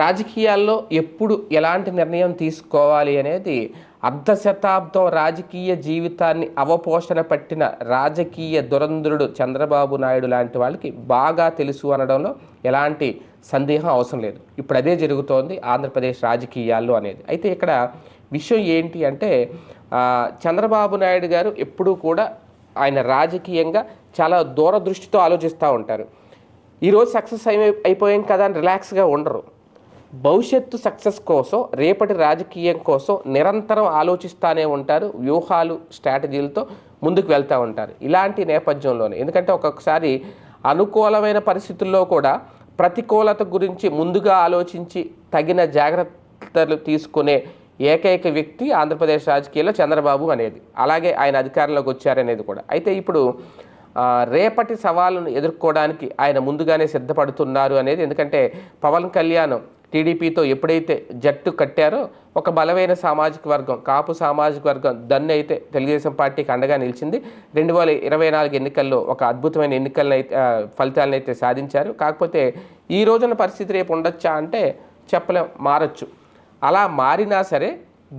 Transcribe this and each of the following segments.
రాజకీయాల్లో ఎప్పుడు ఎలాంటి నిర్ణయం తీసుకోవాలి అనేది అర్ధ శతాబ్దం రాజకీయ జీవితాన్ని అవపోషణ పట్టిన రాజకీయ దురంధరుడు చంద్రబాబు నాయుడు లాంటి వాళ్ళకి బాగా తెలుసు అనడంలో ఎలాంటి సందేహం అవసరం లేదు. ఇప్పుడు అదే జరుగుతోంది ఆంధ్రప్రదేశ్ రాజకీయాల్లో అనేది. అయితే ఇక్కడ విషయం ఏంటి అంటే చంద్రబాబు నాయుడు గారు ఎప్పుడూ కూడా ఆయన రాజకీయంగా చాలా దూరదృష్టితో ఆలోచిస్తూ ఉంటారు. ఈరోజు సక్సెస్ అయి అయిపోయాం కదా అని రిలాక్స్గా ఉండరు. భవిష్యత్తు సక్సెస్ కోసం రేపటి రాజకీయం కోసం నిరంతరం ఆలోచిస్తూనే ఉంటారు వ్యూహాలు స్ట్రాటజీలతో ముందుకు వెళ్తూ ఉంటారు. ఇలాంటి నేపథ్యంలోనే. ఎందుకంటే ఒక్కొక్కసారి అనుకూలమైన పరిస్థితుల్లో కూడా ప్రతికూలత గురించి ముందుగా ఆలోచించి తగిన జాగ్రత్తలు తీసుకునే ఏకైక వ్యక్తి ఆంధ్రప్రదేశ్ రాజకీయాల్లో చంద్రబాబు అనేది. అలాగే ఆయన అధికారంలోకి వచ్చారనేది కూడా. అయితే ఇప్పుడు రేపటి సవాళ్ళను ఎదుర్కోవడానికి ఆయన ముందుగానే సిద్ధపడుతున్నారు అనేది. ఎందుకంటే పవన్ కళ్యాణ్ టీడీపీతో ఎప్పుడైతే జట్టు కట్టారో ఒక బలమైన సామాజిక వర్గం కాపు సామాజిక వర్గం దన్ను అయితే తెలుగుదేశం పార్టీకి అండగా నిలిచింది. రెండు వేల ఇరవై నాలుగు ఎన్నికల్లో ఒక అద్భుతమైన ఎన్నికలను అయితే ఫలితాలను అయితే సాధించారు. కాకపోతే ఈ రోజున పరిస్థితి రేపు ఉండొచ్చా అంటే చెప్పలేం మారచ్చు. అలా మారినా సరే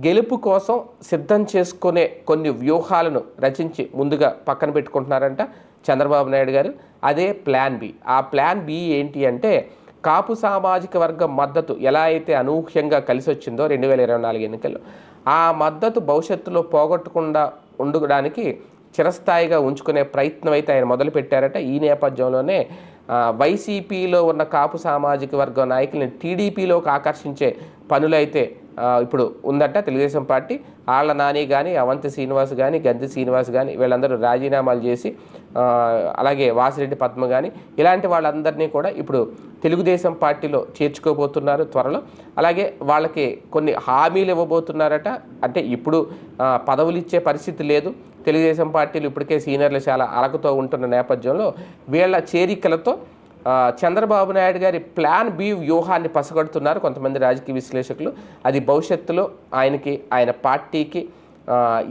గెలుపు కోసం సిద్ధం చేసుకునే కొన్ని వ్యూహాలను రచించి ముందుగా పక్కన పెట్టుకుంటున్నారంట చంద్రబాబు నాయుడు గారు. అదే ప్లాన్ బి. ఆ ప్లాన్ బి ఏంటి అంటే కాపు సామాజిక వర్గం మద్దతు ఎలా అయితే అనూహ్యంగా కలిసి వచ్చిందో రెండు వేల ఇరవై నాలుగు ఎన్నికల్లో ఆ మద్దతు భవిష్యత్తులో పోగొట్టకుండా ఉండడానికి చిరస్థాయిగా ఉంచుకునే ప్రయత్నం అయితే ఆయన మొదలు పెట్టారట. ఈ నేపథ్యంలోనే వైసీపీలో ఉన్న కాపు సామాజిక వర్గం నాయకుల్ని టీడీపీలోకి ఆకర్షించే పనులైతే ఇప్పుడు ఉందట. తెలుగుదేశం పార్టీ ఆళ్ళ నాని కానీ అవంతి శ్రీనివాస్ కానీ గంతి శ్రీనివాస్ కానీ వీళ్ళందరూ రాజీనామాలు చేసి అలాగే వాసిరెడ్డి పద్మ కానీ ఇలాంటి వాళ్ళందరినీ కూడా ఇప్పుడు తెలుగుదేశం పార్టీలో చేర్చుకోబోతున్నారు త్వరలో. అలాగే వాళ్ళకి కొన్ని హామీలు ఇవ్వబోతున్నారట. అంటే ఇప్పుడు పదవులు ఇచ్చే పరిస్థితి లేదు. తెలుగుదేశం పార్టీలు ఇప్పటికే సీనియర్లు చాలా అలకతో ఉంటున్న నేపథ్యంలో వీళ్ళ చేరికలతో చంద్రబాబు నాయుడు గారి ప్లాన్ బి వ్యూహాన్ని పసగడుతున్నారు కొంతమంది రాజకీయ విశ్లేషకులు. అది భవిష్యత్తులో ఆయనకి ఆయన పార్టీకి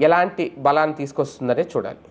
ఎలాంటి బలాన్ని తీసుకొస్తుందనే చూడాలి.